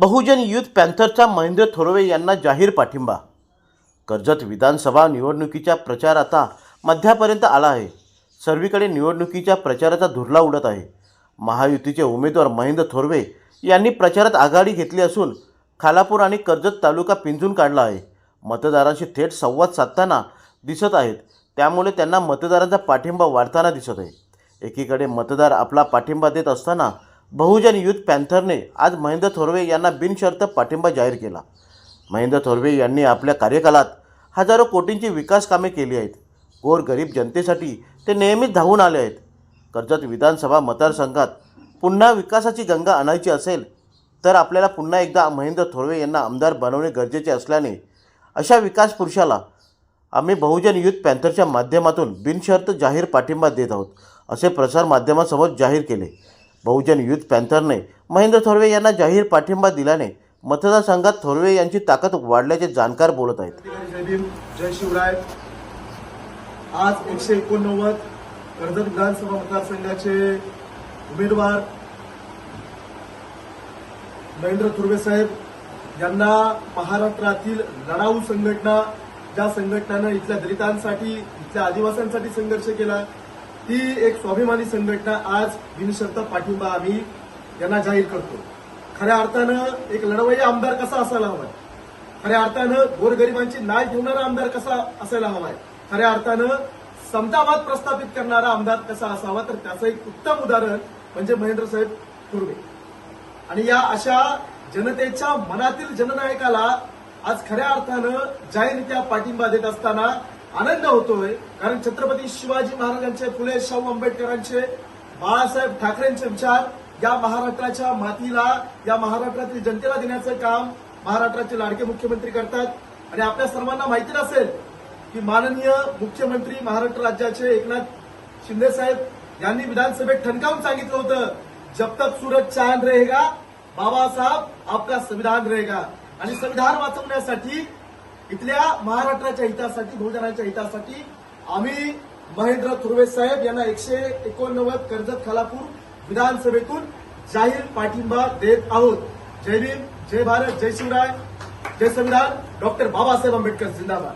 बहुजन youth पॅन्थरचा महेंद्र थोरवे यांना जाहीर पाठिंबा. कर्जत विधानसभा निवडणुकीचा प्रचार आता मध्यापर्यंत आला आहे. सर्वीकडे निवडणुकीच्या प्रचाराचा धुरला उडत आहे. महायुतीचे उमेदवार महेंद्र थोरवे यांनी प्रचारात आघाडी घेतली असून खालापूर आणि कर्जत तालुका पिंजून काढला आहे. मतदारांशी थेट संवाद साधताना दिसत आहेत. त्यामुळे त्यांना मतदारांचा पाठिंबा वाढताना दिसत आहे. एकीकडे मतदार आपला पाठिंबा देत असताना बहुजन युथ पॅन्थरने आज महेंद्र थोरवे यांना बिनशर्त पाठिंबा जाहीर केला. महेंद्र थोरवे यांनी आपल्या कार्यकालात हजारो कोटींची विकास कामे केली आहेत. गोरगरीब जनतेसाठी ते नेहमीच धावून आले आहेत. कर्जत विधानसभा मतदारसंघात पुन्हा विकासाची गंगा आणायची असेल तर आपल्याला पुन्हा एकदा महेंद्र थोरवे यांना आमदार बनवणे गरजेचे असल्याने अशा विकास पुरुषाला आम्ही बहुजन युथ पॅन्थरच्या माध्यमातून बिनशर्त जाहीर पाठिंबा देत आहोत असे प्रसार माध्यमासमोर जाहीर केले. बहुजन युथ पॅन्थरने महेंद्र थोरवे यांना जाहीर पाठिंबा दिल्याने मतदारसंघात थोरवे यांची ताकद वाढल्याचे जाणकार बोलत आहेत. जय जय शिवराय. आज एकशे एकोणनव्वद कर्जत विधानसभा मतदारसंघाचे उमेदवार महेंद्र थुर्वे साहेब यांना महाराष्ट्रातील लढाऊ संघटना ज्या संघटनानं इथल्या दलितांसाठी इथल्या आदिवासींसाठी संघर्ष केला ती एक स्वाभिमानी संघटना आज बिनशर्त पाठिंबा आम्ही यांना जाहीर करतो. खऱ्या अर्थानं एक लढवई आमदार कसा असायला हवा खऱ्या अर्थानं गोरगरिबांची नाय ठेवणारा आमदार कसा असायला हवाय? खऱ्या अर्थानं समतावाद प्रस्थापित करणारा आमदार कसा असावा? तर त्याचं एक उत्तम उदाहरण म्हणजे महेंद्र साहेब थुर्वे. आणि या अशा जनतेच्या मनातील जननायकाला आज खऱ्या अर्थानं जाहीररित्या पाठिंबा देत असताना आनंद होतोय. कारण छत्रपती शिवाजी महाराजांचे फुले शाहू आंबेडकरांचे बाळासाहेब ठाकरेंचे विचार या महाराष्ट्राच्या मातीला या महाराष्ट्रातील जनतेला देण्याचं काम महाराष्ट्राचे लाडके मुख्यमंत्री करतात. आणि आपल्या सर्वांना माहिती नसेल की माननीय मुख्यमंत्री महाराष्ट्र राज्याचे एकनाथ शिंदे साहेब यांनी विधानसभेत ठणकावून सांगितलं होतं जब तक सूरज चांद रहेगा बाबासाहेब आपका संविधान रहेगा. आणि संविधान वाचवण्यासाठी इथल्या महाराष्ट्राच्या हितासाठी बहुजनाच्या हितासाठी आम्ही महेंद्र थुर्वे साहेब यांना एकशे एकोणनव्वद कर्जत खालापूर विधानसभेतून जाहीर पाठिंबा देत आहोत. जय भीम जय भारत जय शिवराय जय संविधान. डॉक्टर बाबासाहेब आंबेडकर जिंदाबाद.